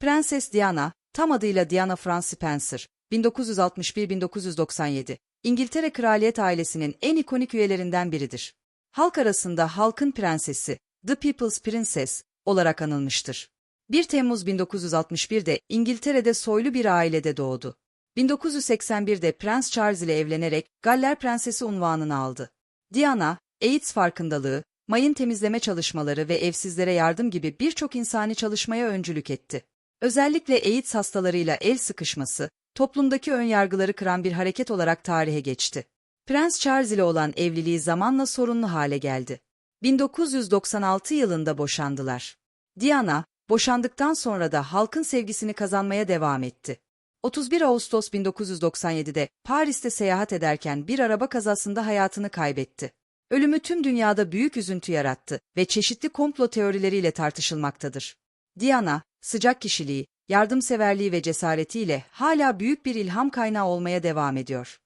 Prenses Diana, tam adıyla Diana France Spencer, 1961-1997, İngiltere kraliyet ailesinin en ikonik üyelerinden biridir. Halk arasında halkın prensesi, The People's Princess olarak anılmıştır. 1 Temmuz 1961'de İngiltere'de soylu bir ailede doğdu. 1981'de Prens Charles ile evlenerek Galler Prensesi unvanını aldı. Diana, AIDS farkındalığı, mayın temizleme çalışmaları ve evsizlere yardım gibi birçok insani çalışmaya öncülük etti. Özellikle AIDS hastalarıyla el sıkışması, toplumdaki önyargıları kıran bir hareket olarak tarihe geçti. Prens Charles ile olan evliliği zamanla sorunlu hale geldi. 1996 yılında boşandılar. Diana, boşandıktan sonra da halkın sevgisini kazanmaya devam etti. 31 Ağustos 1997'de Paris'te seyahat ederken bir araba kazasında hayatını kaybetti. Ölümü tüm dünyada büyük üzüntü yarattı ve çeşitli komplo teorileriyle tartışılmaktadır. Diana, sıcak kişiliği, yardımseverliği ve cesaretiyle hala büyük bir ilham kaynağı olmaya devam ediyor.